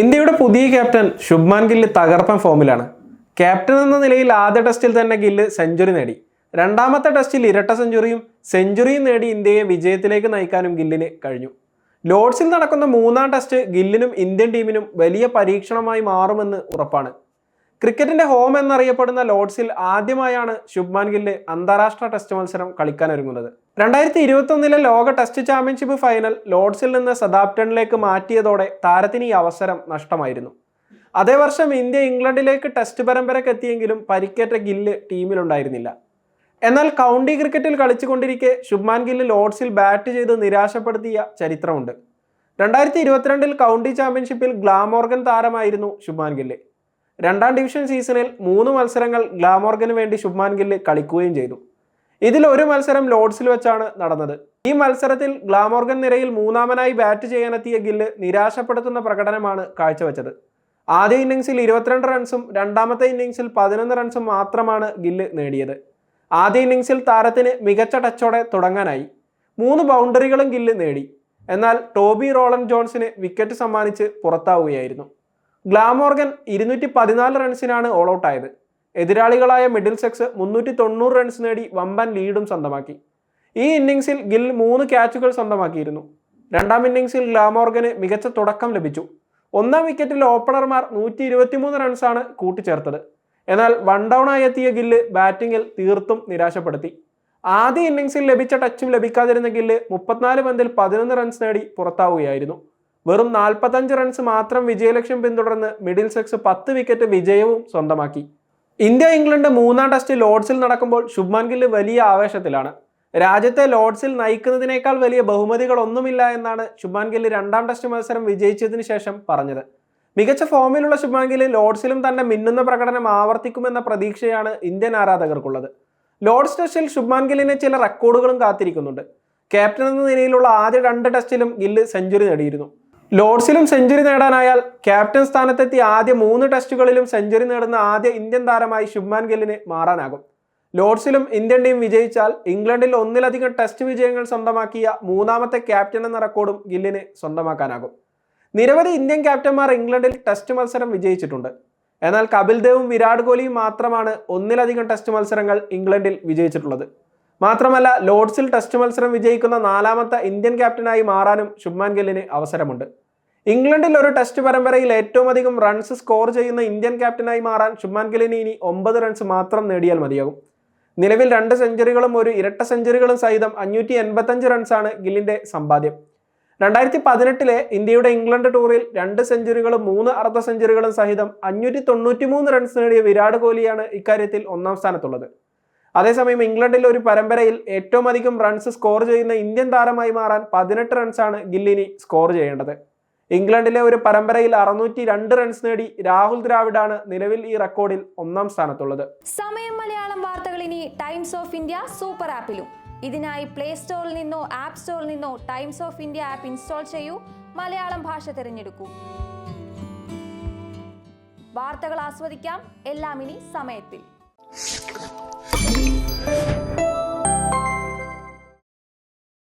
ഇന്ത്യയുടെ പുതിയ ക്യാപ്റ്റൻ ശുഭ്മാൻ ഗില്ല് തകർപ്പൻ ഫോമിലാണ്. ക്യാപ്റ്റൻ എന്ന നിലയിൽ ആദ്യ ടെസ്റ്റിൽ തന്നെ ഗില്ല് സെഞ്ചുറി നേടി. രണ്ടാമത്തെ ടെസ്റ്റിൽ ഇരട്ട സെഞ്ചുറിയും സെഞ്ചുറിയും നേടി ഇന്ത്യയെ വിജയത്തിലേക്ക് നയിക്കാനും ഗില്ലിന് കഴിഞ്ഞു. ലോഡ്സിൽ നടക്കുന്ന മൂന്നാം ടെസ്റ്റ് ഗില്ലിനും ഇന്ത്യൻ ടീമിനും വലിയ പരീക്ഷണമായി മാറുമെന്ന് ഉറപ്പാണ്. ക്രിക്കറ്റിന്റെ ഹോം എന്നറിയപ്പെടുന്ന ലോഡ്സിൽ ആദ്യമായാണ് ശുഭ്മാൻ ഗില്ല് അന്താരാഷ്ട്ര ടെസ്റ്റ് മത്സരം കളിക്കാനൊരുങ്ങുന്നത് രണ്ടായിരത്തി ഇരുപത്തൊന്നിലെ ലോക ടെസ്റ്റ് ചാമ്പ്യൻഷിപ്പ് ഫൈനൽ ലോർഡ്സിൽ നിന്ന് സദാപ്റ്റണിലേക്ക് മാറ്റിയതോടെ താരത്തിന് ഈ അവസരം നഷ്ടമായിരുന്നു. അതേ വർഷം ഇന്ത്യ ഇംഗ്ലണ്ടിലേക്ക് ടെസ്റ്റ് പരമ്പരയ്ക്ക് എത്തിയെങ്കിലും പരിക്കേറ്റ ഗില്ല് ടീമിലുണ്ടായിരുന്നില്ല. എന്നാൽ കൗണ്ടി ക്രിക്കറ്റിൽ കളിച്ചുകൊണ്ടിരിക്കെ ശുഭ്മാൻ ഗില്ല് ലോർഡ്സിൽ ബാറ്റ് ചെയ്ത് നിരാശപ്പെടുത്തിയ ചരിത്രമുണ്ട്. രണ്ടായിരത്തി ഇരുപത്തിരണ്ടിൽ കൗണ്ടി ചാമ്പ്യൻഷിപ്പിൽ ഗ്ലാമോർഗൻ താരമായിരുന്നു ശുഭ്മാൻ ഗില്ല്. രണ്ടാം ഡിവിഷൻ സീസണിൽ മൂന്ന് മത്സരങ്ങൾ ഗ്ലാമോർഗന് വേണ്ടി ശുഭ്മാൻ ഗില്ല് കളിക്കുകയും ചെയ്തു. ഇതിൽ ഒരു മത്സരം ലോഡ്സിൽ വെച്ചാണ് നടന്നത്. ഈ മത്സരത്തിൽ ഗ്ലാമോർഗൻ നിരയിൽ മൂന്നാമനായി ബാറ്റ് ചെയ്യാനെത്തിയ ഗില്ല് നിരാശപ്പെടുത്തുന്ന പ്രകടനമാണ് കാഴ്ചവെച്ചത്. ആദ്യ ഇന്നിംഗ്സിൽ ഇരുപത്തിരണ്ട് റൺസും രണ്ടാമത്തെ ഇന്നിംഗ്സിൽ പതിനൊന്ന് റൺസും മാത്രമാണ് ഗില്ല് നേടിയത്. ആദ്യ ഇന്നിംഗ്സിൽ താരത്തിന് മികച്ച ടച്ചോടെ തുടങ്ങാനായി. മൂന്ന് ബൗണ്ടറികളും ഗില്ല് നേടി. എന്നാൽ ടോബി റോളൻ ജോൺസിന് വിക്കറ്റ് സമ്മാനിച്ച് പുറത്താവുകയായിരുന്നു. ഗ്ലാമോർഗൻ ഇരുന്നൂറ്റി പതിനാല് റൺസിനാണ് ഓൾ ഔട്ടായത്. എതിരാളികളായ മിഡിൽ സെക്സ് മുന്നൂറ്റി തൊണ്ണൂറ് റൺസ് നേടി വമ്പൻ ലീഡും സ്വന്തമാക്കി. ഈ ഇന്നിംഗ്സിൽ ഗിൽ മൂന്ന് ക്യാച്ചുകൾ സ്വന്തമാക്കിയിരുന്നു. രണ്ടാം ഇന്നിംഗ്സിൽ ലാമോർഗന് മികച്ച തുടക്കം ലഭിച്ചു. ഒന്നാം വിക്കറ്റിൽ ഓപ്പണർമാർ നൂറ്റി ഇരുപത്തിമൂന്ന് റൺസാണ് കൂട്ടിച്ചേർത്തത്. എന്നാൽ വൺ ഡൗൺ ആയി എത്തിയ ഗില്ല് ബാറ്റിംഗിൽ തീർത്തും നിരാശപ്പെടുത്തി. ആദ്യ ഇന്നിംഗ്സിൽ ലഭിച്ച ടച്ചും ലഭിക്കാതിരുന്ന ഗില്ല് മുപ്പത്തിനാല് പന്തിൽ പതിനൊന്ന് റൺസ് നേടി പുറത്താവുകയായിരുന്നു. വെറും നാൽപ്പത്തഞ്ച് റൺസ് മാത്രം വിജയലക്ഷ്യം പിന്തുടർന്ന് മിഡിൽ സെക്സ് പത്ത് വിക്കറ്റ് വിജയവും സ്വന്തമാക്കി. ഇന്ത്യ ഇംഗ്ലണ്ട് മൂന്നാം ടെസ്റ്റ് ലോർഡ്സിൽ നടക്കുമ്പോൾ ശുഭ്മാൻ ഗില്ല് വലിയ ആവേശത്തിലാണ്. രാജ്യത്തെ ലോർഡ്സിൽ നയിക്കുന്നതിനേക്കാൾ വലിയ ബഹുമതികളൊന്നുമില്ല എന്നാണ് ശുഭ്മാൻ ഗില്ല് രണ്ടാം ടെസ്റ്റ് മത്സരം വിജയിച്ചതിന് ശേഷം പറഞ്ഞത്. മികച്ച ഫോമിലുള്ള ശുഭ്മാൻ ഗില്ല് ലോർഡ്സിലും തന്നെ മിന്നുന്ന പ്രകടനം ആവർത്തിക്കുമെന്ന പ്രതീക്ഷയാണ് ഇന്ത്യൻ ആരാധകർക്കുള്ളത്. ലോർഡ്സ് ടെസ്റ്റിൽ ശുഭ്മാൻ ഗില്ലിനെ ചില റെക്കോർഡുകളും കാത്തിരിക്കുന്നുണ്ട്. ക്യാപ്റ്റൻ എന്ന നിലയിലുള്ള ആദ്യ രണ്ട് ടെസ്റ്റിലും ഗില്ല് സെഞ്ചുറി നേടിയിരുന്നു. ലോർഡ്സിലും സെഞ്ചുറി നേടാനായാൽ ക്യാപ്റ്റൻ സ്ഥാനത്തെത്തി ആദ്യ മൂന്ന് ടെസ്റ്റുകളിലും സെഞ്ചുറി നേടുന്ന ആദ്യ ഇന്ത്യൻ താരമായി ശുഭ്മാൻ ഗില്ലിന് മാറാനാകും. ലോർഡ്സിലും ഇന്ത്യൻ ടീം വിജയിച്ചാൽ ഇംഗ്ലണ്ടിൽ ഒന്നിലധികം ടെസ്റ്റ് വിജയങ്ങൾ സ്വന്തമാക്കിയ മൂന്നാമത്തെ ക്യാപ്റ്റൻ എന്ന റെക്കോർഡും ഗില്ലിന് സ്വന്തമാക്കാനാകും. നിരവധി ഇന്ത്യൻ ക്യാപ്റ്റന്മാർ ഇംഗ്ലണ്ടിൽ ടെസ്റ്റ് മത്സരം വിജയിച്ചിട്ടുണ്ട്. എന്നാൽ കപിൽ ദേവും വിരാട് കോഹ്ലിയും മാത്രമാണ് ഒന്നിലധികം ടെസ്റ്റ് മത്സരങ്ങൾ ഇംഗ്ലണ്ടിൽ വിജയിച്ചിട്ടുള്ളത്. മാത്രമല്ല ലോഡ്സിൽ ടെസ്റ്റ് മത്സരം വിജയിക്കുന്ന നാലാമത്തെ ഇന്ത്യൻ ക്യാപ്റ്റനായി മാറാനും ശുഭ്മാൻ ഗില്ലിന് അവസരമുണ്ട്. ഇംഗ്ലണ്ടിൽ ഒരു ടെസ്റ്റ് പരമ്പരയിൽ ഏറ്റവും അധികം റൺസ് സ്കോർ ചെയ്യുന്ന ഇന്ത്യൻ ക്യാപ്റ്റനായി മാറാൻ ശുഭ്മാൻ ഗില്ലിന് ഇനി ഒമ്പത് റൺസ് മാത്രം നേടിയാൽ മതിയാകും. നിലവിൽ രണ്ട് സെഞ്ചുറികളും ഒരു ഇരട്ട സെഞ്ചുറികളും സഹിതം അഞ്ഞൂറ്റി എൺപത്തഞ്ച് റൺസാണ് ഗില്ലിന്റെ സമ്പാദ്യം. രണ്ടായിരത്തി പതിനെട്ടിലെ ഇന്ത്യയുടെ ഇംഗ്ലണ്ട് ടൂറിൽ രണ്ട് സെഞ്ചുറികളും മൂന്ന് അർദ്ധ സെഞ്ചുറികളും സഹിതം അഞ്ഞൂറ്റി തൊണ്ണൂറ്റി മൂന്ന് റൺസ് നേടിയ വിരാട് കോഹ്ലിയാണ് ഇക്കാര്യത്തിൽ ഒന്നാം സ്ഥാനത്തുള്ളത്. അതേസമയം ഇംഗ്ലണ്ടിൽ ഒരു പരമ്പരയിൽ ഏറ്റവും അധികം റൺസ് സ്കോർ ചെയ്യുന്ന ഇന്ത്യൻ താരമായി മാറാൻ പതിനെട്ട് റൺസാണ് ഗില്ലിനി സ്കോർ ചെയ്യേണ്ടത്. ഇംഗ്ലണ്ടിലെ ഒരു പരമ്പരയിൽ അറുന്നൂറ്റി രണ്ട് റൺസ് നേടി രാഹുൽ ദ്രാവിഡാണ് നിലവിൽ ഈ റെക്കോർഡിൽ ഒന്നാം സ്ഥാനത്തുള്ളത്. സമയം മലയാളം വാർത്തകൾ ഇനി ടൈംസ് ഓഫ് ഇന്ത്യ സൂപ്പർ ആപ്പിലും ഇതിനായി പ്ലേ സ്റ്റോറിൽ നിന്നോ ആപ്പ് സ്റ്റോറിൽ നിന്നോ Times of India app install ചെയ്യൂ. മലയാളം ഭാഷ തിരഞ്ഞെടുക്കൂ. വാർത്തകൾ ആസ്വദിക്കാം. എല്ലാം ഇനി സമയത്തിൽ.